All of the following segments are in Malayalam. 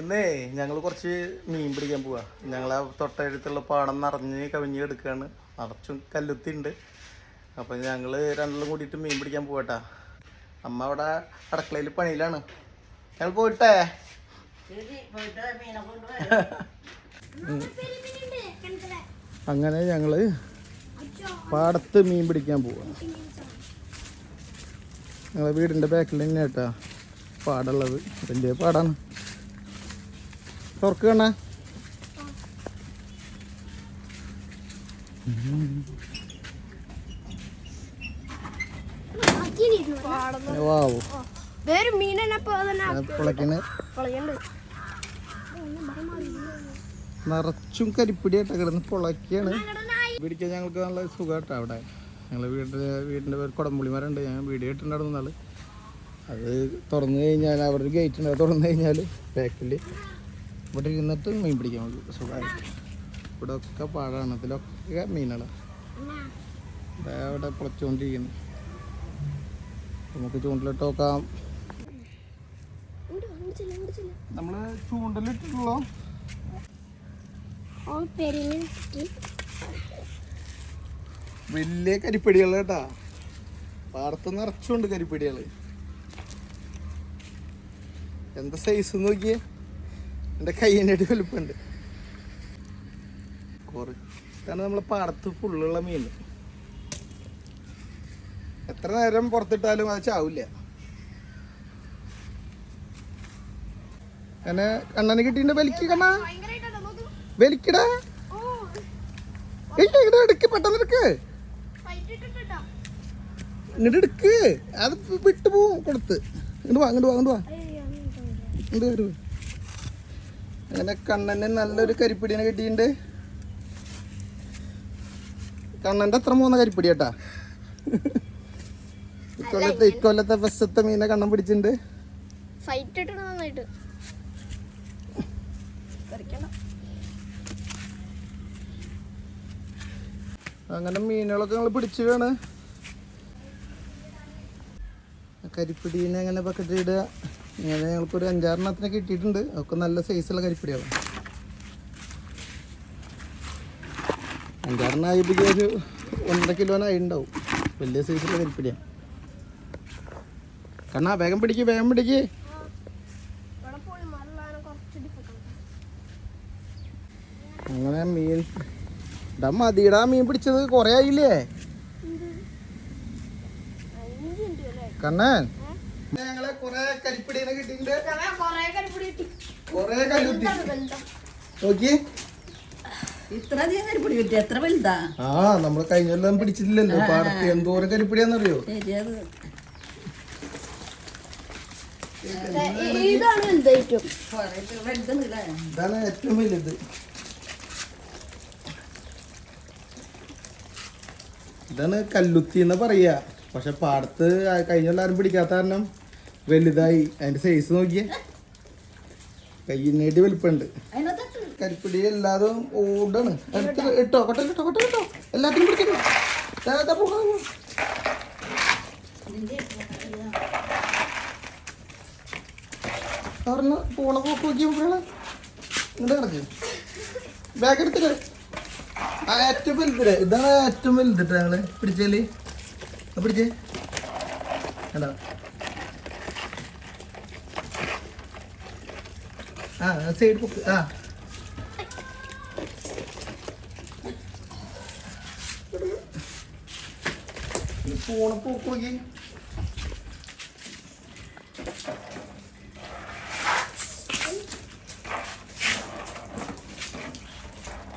ഇന്നേ ഞങ്ങൾ കുറച്ച് മീൻ പിടിക്കാൻ പോവാ. ഞങ്ങളെ തൊട്ടടുത്തുള്ള പാടം നിറഞ്ഞ് കവിഞ്ഞ് എടുക്കുകയാണ് നിറച്ചും കല്ലുത്തിണ്ട്. അപ്പം ഞങ്ങൾ രണ്ടെണ്ണം കൂടിയിട്ട് മീൻ പിടിക്കാൻ പോവാട്ടാ. അമ്മ അവിടെ അടുക്കളയിൽ പണിയിലാണ്. ഞങ്ങൾ പോയിട്ടേ? അങ്ങനെ ഞങ്ങൾ പാടത്ത് മീൻ പിടിക്കാൻ പോവാ. ഞങ്ങളെ വീടിന്റെ ബാക്കിൽ തന്നെ കേട്ടാ പാടുള്ളത്. വലിയ പാടാണ്. പുളക്കിന് കളയണ്ട് നിറച്ചും കരിപ്പിടിയായിട്ട് കിടന്ന് പൊളക്കിയാണ് പിടിച്ച ഞങ്ങൾക്ക് നല്ല സുഖമായിട്ടാ അവിടെ. ഞങ്ങളെ വീട്ടിലെ വീടിന്റെ പേര് കുടംപുളിമരണ്ട് ഞാൻ വീഡിയോ ഇട്ടുണ്ടായിരുന്നു നാൾ അത് തുറന്നു കഴിഞ്ഞാൽ അവിടെ ഒരു ഗേറ്റ് ഉണ്ട്. തുറന്നു കഴിഞ്ഞാൽ ബാക്കിൽ ഇവിടെ ഇരുന്നിട്ട് മീൻ പിടിക്കാൻ നമുക്ക് സുഖമായിട്ട് ഇവിടെ ഒക്കെ പാടാണ് ഇതിലൊക്കെ മീനുകളാണ് അവിടെ പൊളച്ചുകൊണ്ടിരിക്കുന്നു നമുക്ക് ചൂണ്ടിലിട്ട് നോക്കാം. നമ്മൾ പെരിഞ്ഞ് വലിയ കരിപ്പിടികൾ കേട്ടാ. പാടത്ത് നിറച്ചുണ്ട് കരിപ്പിടികൾ. എന്താ സൈസ് നോക്കിയേ? എന്റെ അടി വലുപ്പുണ്ട്. കുറച്ചാണ് നമ്മളെ പാടത്ത് ഫുള്ളുള്ള മീൻ. എത്ര നേരം പുറത്തിട്ടാലും അത് ചാവില്ല. എന്നെ കണ്ണന് കിട്ടിയിട്ട് വലിക്ക് കണ്ണാ. വലിക്കടാ. ഇങ്ങോട്ട് എടുക്ക് പെട്ടെന്ന് എടുക്ക്. ഇങ്ങോട്ട് എടുക്ക്. അത് വിട്ടുപോകും കൊടുത്ത്. ഇങ്ങോട്ട് വാ ഇങ്ങോട്ട് വാ ഇങ്ങോട്ട് വാ. ഇങ്ങോട്ട് അങ്ങനെ കണ്ണന് നല്ലൊരു കരിപ്പിടിനെ കിട്ടിയിട്ടുണ്ട്. കണ്ണന്റെ അത്ര മൂന്ന കരിപ്പിടി കേട്ടാ. ഇക്കൊല്ലത്തെ ഇക്കൊല്ലത്തെ ബസ്സത്തെ മീനെ കണ്ണൻ പിടിച്ചിട്ടുണ്ട്. അങ്ങനെ മീനുകളൊക്കെ ഞങ്ങൾ പിടിച്ചു വേണ്. കരിപ്പിടീനെ അങ്ങനെ ബക്കറ്റ് ഇടുക. ഇങ്ങനെ ഞങ്ങൾക്കൊരു ഒരു അഞ്ചാറെണ്ണത്തിനെ കിട്ടിയിട്ടുണ്ട്. ഒക്കെ നല്ല സൈസുള്ള കരിപ്പിടിയാണ് അഞ്ചാറെണ്ണ ആയപ്പോൾ ഒരു ഒന്നര കിലോനായി ഉണ്ടാവും വലിയ സൈസുള്ള കരിപ്പിടിയാണ്. കണ്ണാ വേഗം പിടിക്ക് വേഗം പിടിക്ക്. അങ്ങനെ മീൻ ഇടാ മതിയിടാ മീൻ പിടിച്ചത് കൊറേ ആയില്ലേ? കണ്ണൻ. ഞങ്ങളെ കൊറേ കരിപ്പിടീനെ കിട്ടിയിട്ടുണ്ട്. കൊറേ കരിപ്പൊടി നോക്കി ഇത്ര അധികം കരിപ്പൊടി കിട്ടി. എത്ര വലുതാ? ആ നമ്മൾ കഴിഞ്ഞ കൊല്ലം പിടിച്ചിട്ടില്ലല്ലോ. പാടത്ത് എന്തോരം കരിപ്പിടിയാന്നറിയോ? ഇതാണ് ഏറ്റവും വലുത്. ഇതാണ് കല്ലുത്തി എന്ന് പറയാ. പക്ഷെ പാടത്ത് കഴിഞ്ഞ പിടിക്കാത്ത കാരണം വലുതായി. അതിന്റെ സൈസ് നോക്കിയേ. കയ്യിനേടി വലിപ്പുണ്ട് കരിപ്പിടി എല്ലാതും ഓടാണ്. ഇട്ടോ കൊട്ട ഇട്ടോ കൊട്ട ഇട്ടോ. എല്ലാത്തിനും പിടിച്ചിട്ടോ ദാ, ദാ പോ, പോ, പോ. പറഞ്ഞ പോണ പോക്ക് നോക്കി ഇങ്ങോട്ട് കിടക്ക് ബാഗ് എടുത്തിട്ട്. ആ ഏറ്റവും വലുതില്ലേ ഇതാണ് ഏറ്റവും വലുത് ഞങ്ങൾ പിടിച്ചേൽ. പിടിച്ചേ കണ്ടോ? ആ സൈഡ് പൊക്ക് ആ. പോണ പോക്ക് നോക്കി.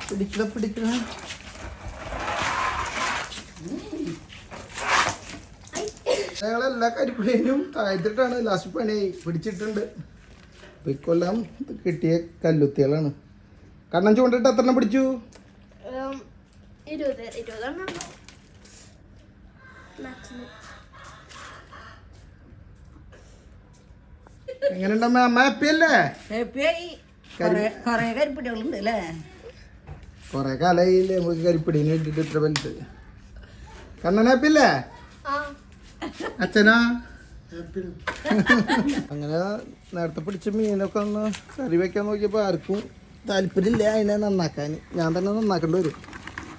പിടിക്കണ പിടിക്കണ. ഞങ്ങളെല്ലാ കരിപ്പിടിയും താഴ്ത്തിട്ടാണ് ലാസ്റ്റ് പണി പിടിച്ചിട്ടുണ്ട്. അപ്പൊ ഇക്കൊല്ലം കിട്ടിയ കല്ലുത്തികളാണ്. കണ്ണൻ ചൂണ്ടിട്ട് എത്ര എണ്ണം പിടിച്ചു എങ്ങനെയുണ്ടമ്മ? അമ്മ ഹാപ്പി അല്ലേ? കുറെ കാലായില്ലേ നമുക്ക് കരിപ്പിടീനെ ഇട്ടിട്ട് ഇത്ര വലുത്. കണ്ണൻ ഹാപ്പി അല്ലേ? അച്ഛനാ? അങ്ങനെ നേരത്തെ പിടിച്ച മീനൊക്കെ ഒന്ന് കറി വെക്കാൻ നോക്കിയപ്പോൾ ആർക്കും താല്പര്യമില്ല. അതിനെ നന്നാക്കാൻ. ഞാൻ തന്നെ നന്നാക്കേണ്ടി വരും.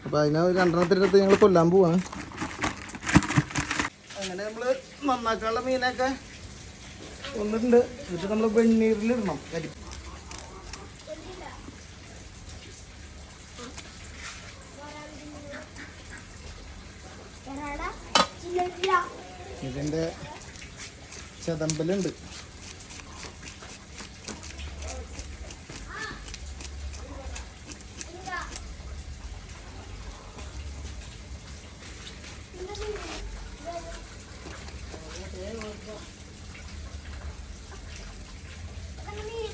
അപ്പോൾ അതിനെ ഒരു രണ്ടെണ്ണത്തിനടുത്ത് ഞങ്ങൾ കൊല്ലാൻ പോവാണ്. അങ്ങനെ നമ്മൾ നന്നാക്കാനുള്ള മീനൊക്കെ ഒന്നിട്ടുണ്ട്. എന്നിട്ട് നമ്മൾ വെണ്ണീരിലിടണം. കരി Yeah. ഇതിന്റെ ചതമ്പലുണ്ട് അതാണ് മീൻ.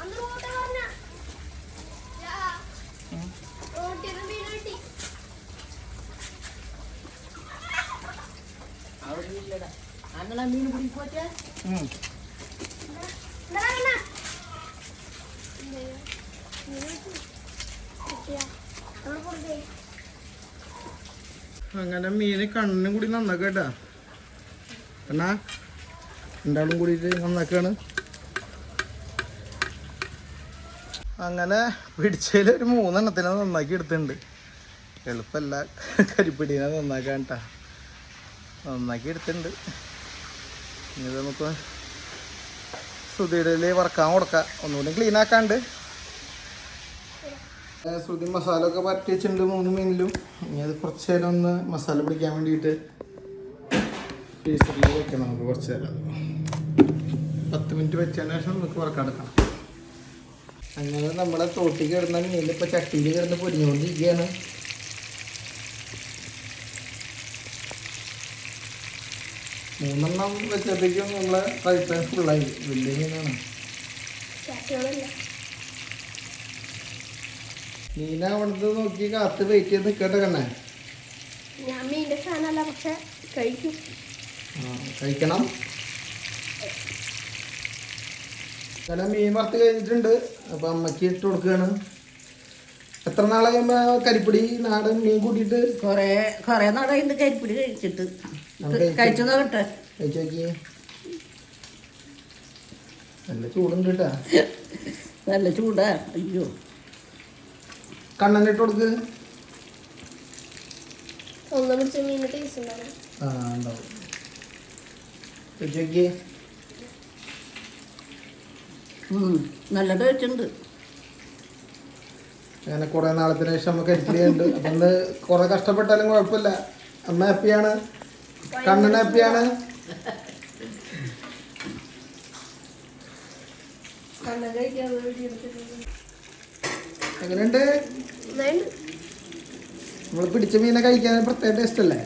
അന്ന് റോഡ് പറഞ്ഞ. യാ. റോട്ടിന്ന് മീൻ കിട്ടി. അങ്ങനെ മീന് കണ്ണിനും കൂടി നന്നാക്കട്ടാ. എന്നാ രണ്ടാളും കൂടി നന്നാക്കാണ്. അങ്ങനെ പിടിച്ചതിൽ ഒരു മൂന്നെണ്ണത്തിനെ നന്നാക്കി എടുത്തിട്ടുണ്ട്. എളുപ്പമല്ല കരിപ്പിടീനെ നന്നാക്കാൻ കേട്ടാ നന്നാക്കി എടുത്തിട്ടുണ്ട് ഇനി നമുക്ക് ശ്രുതിയുടെ വറക്കാൻ കൊടുക്കാം. ഒന്നുകൂടി ക്ലീൻ ആക്കാണ്ട്. ശ്രുതി മസാല ഒക്കെ വെച്ചിട്ടുണ്ട് മൂന്ന് മീനിലും ഇനി അത് കുറച്ച് നേരം ഒന്ന് മസാല പിടിക്കാൻ വേണ്ടിയിട്ട് ഫ്രീസറിൽ വെക്കണം നമുക്ക് കുറച്ച് നേരം. പത്ത് മിനിറ്റ് വെച്ചതിന് ശേഷം നമുക്ക് വറക്കെടുക്കണം അങ്ങനെ നമ്മുടെ തോട്ടിൽ കിടന്ന മീൻ ഇപ്പോൾ ചട്ടിയിൽ കിടന്ന് പൊരിഞ്ഞുകൊണ്ടിരിക്കുകയാണ്. മൂന്നെണ്ണം വെച്ചപ്പോഴേക്കും നമ്മളെ പാൻ ഫുള്ളായി വലിയ മീനാണ്. മീന അവിടുന്ന് നോക്കി കാത്ത് വെയിറ്റ് ചെയ്ത് നിക്കട്ടെ കണ്ണേ. ഞാൻ മീന്റെ ഫാനല്ല പക്ഷെ കഴിക്കും. ആ, കഴിക്കണം. കാരണം മീൻ വറുത്ത് കഴിഞ്ഞിട്ടുണ്ട്. അപ്പൊ അമ്മയ്ക്ക് ഇട്ട് കൊടുക്കുകയാണ്. എത്ര നാളായി കരിപ്പിടി നാടൻ മീൻ കൂട്ടിയിട്ട്? കൊറേ കൊറേ നാളായി കരിപ്പിടി കഴിച്ചിട്ട്. കഴിച്ചു നോക്കട്ടെ? കഴിച്ചു നോക്കിയേ. നല്ല ചൂടുണ്ട് കേട്ടാ. നല്ല ചൂടാ. അയ്യോ. കണ്ണൻ ഇട്ട് കൊടുക്ക്. ഒന്ന് പിടിച്ച മീൻ ടേസ്റ്റ് ഉണ്ടാവും. ആ ഉണ്ടാവും. കഴിച്ചു നോക്കിയേ. ഉം, നല്ല ടേസ്റ്റ് ഉണ്ട്. അങ്ങനെ കുറെ നാളത്തിന് ശേഷം നമുക്ക് കരിപ്പിടിയുണ്ട് അപ്പൊ ഇന്ന് കുറെ കഷ്ടപ്പെട്ടാലും കുഴപ്പമില്ല. അമ്മ ഹാപ്പിയാണ് കണ്ണൻ ഹാപ്പിയാണ്. എങ്ങനെയുണ്ട്. നമ്മൾ പിടിച്ച മീനെ കഴിക്കാൻ പ്രത്യേക ടേസ്റ്റ് അല്ലേ